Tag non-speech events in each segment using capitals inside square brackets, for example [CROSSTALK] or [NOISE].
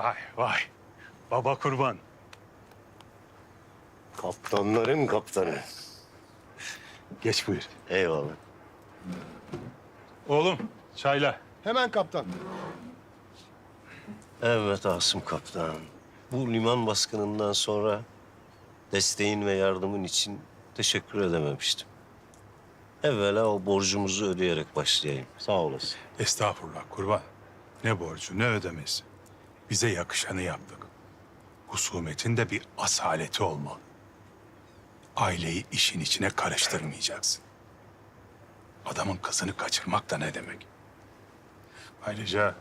Vay vay. Baba kurban. Kaptanların kaptanı. Geç buyur. Eyvallah. Oğlum çayla. Hemen kaptan. Evet Asım Kaptan. Bu liman baskınından sonra desteğin ve yardımın için teşekkür edememiştim. Evvela o borcumuzu ödeyerek başlayayım. Sağ olasın. Estağfurullah kurban. Ne borcu ne ödemesi. Bize yakışanı yaptık. Husumetin de bir asaleti olmalı. Aileyi işin içine karıştırmayacaksın. Adamın kızını kaçırmak da ne demek? Ayrıca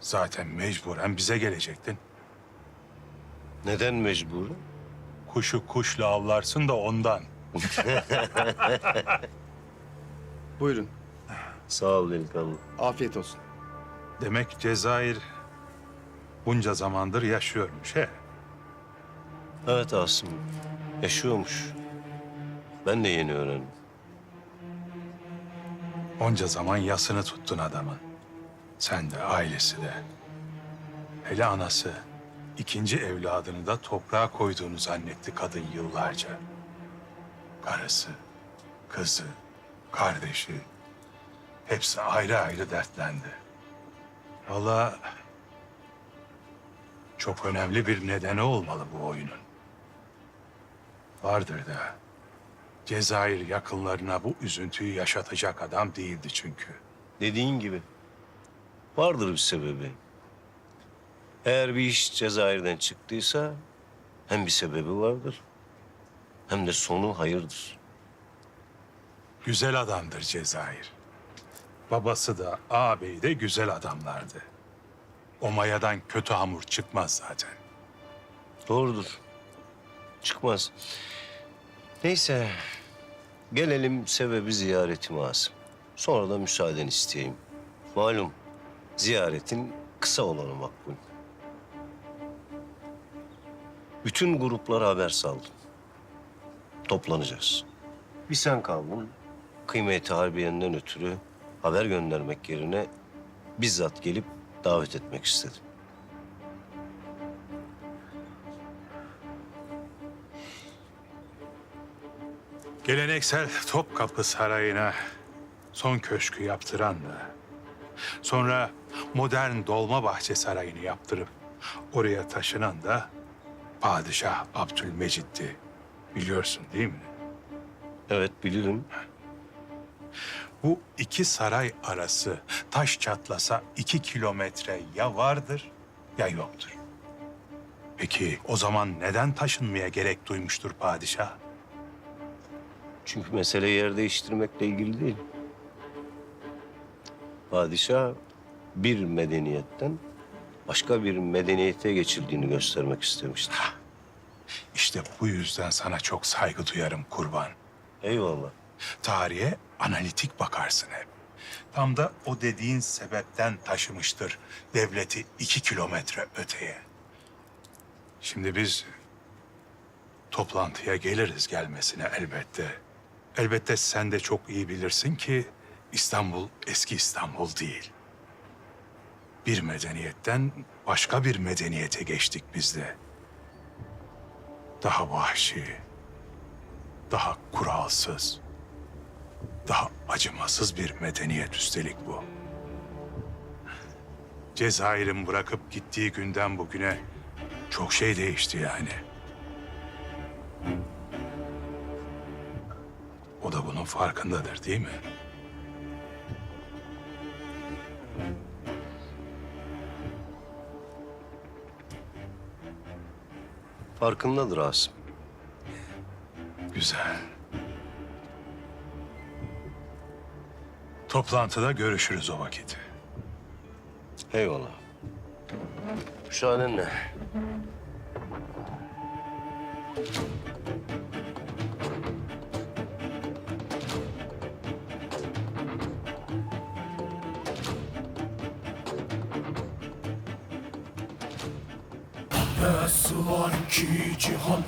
zaten mecburen bize gelecektin. Neden mecbur? Kuşu kuşla avlarsın da ondan. [LAUGHS] Buyurun. Sağ ol delikanlı. Afiyet olsun. Demek Cezayir bunca zamandır yaşıyormuş he. Evet Asım. Yaşıyormuş. Ben de yeni öğrendim. Onca zaman yasını tuttun adamın. Sen de ailesi de. Hele anası ikinci evladını da toprağa koyduğunu zannetti kadın yıllarca. Karısı, kızı, kardeşi hepsi ayrı ayrı dertlendi. Vallahi çok önemli bir nedeni olmalı bu oyunun. Vardır da. Cezayir yakınlarına bu üzüntüyü yaşatacak adam değildi çünkü. Dediğin gibi. Vardır bir sebebi. Eğer bir iş Cezayir'den çıktıysa hem bir sebebi vardır hem de sonu hayırdır. Güzel adamdır Cezayir. Babası da ağabeyi de güzel adamlardı. O mayadan kötü hamur çıkmaz zaten. Doğrudur. Çıkmaz. Neyse. Gelelim sebebi ziyaretim Asım. Sonra da müsaaden isteyeyim. Malum ziyaretin kısa olanı makbul. Bütün gruplara haber saldım. Toplanacağız. Bir sen kaldın. Kıymeti harbiyenden ötürü haber göndermek yerine bizzat gelip davet etmek istedim. Geleneksel Topkapı Sarayı'na son köşkü yaptıran da... ...sonra modern Dolmabahçe Sarayı'nı yaptırıp oraya taşınan da... ...Padişah Abdülmecit'ti. Biliyorsun değil mi? Evet bilirim. Bu iki saray arası taş çatlasa iki kilometre ya vardır ya yoktur. Peki o zaman neden taşınmaya gerek duymuştur padişah? Çünkü mesele yer değiştirmekle ilgili değil. Padişah bir medeniyetten başka bir medeniyete geçildiğini göstermek istemiştir. İşte bu yüzden sana çok saygı duyarım kurban. Eyvallah. Tarihe analitik bakarsın hep. Tam da o dediğin sebepten taşımıştır devleti iki kilometre öteye. Şimdi biz toplantıya geliriz gelmesine elbette. Elbette sen de çok iyi bilirsin ki İstanbul eski İstanbul değil. Bir medeniyetten başka bir medeniyete geçtik biz de. Daha vahşi, daha kuralsız, daha acımasız bir medeniyet üstelik bu. Cezayir'in bırakıp gittiği günden bugüne çok şey değişti yani. O da bunun farkındadır değil mi? Farkındadır Asım. Güzel. Toplantıda görüşürüz o vakit. Eyvallah. Müsaadenle. Nasıl var ki cihan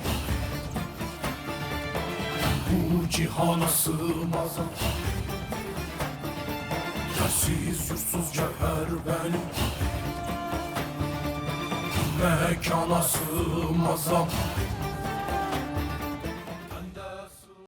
Bu cihana sığmaz Yersiz yursuz cevher benim mekana sığmaz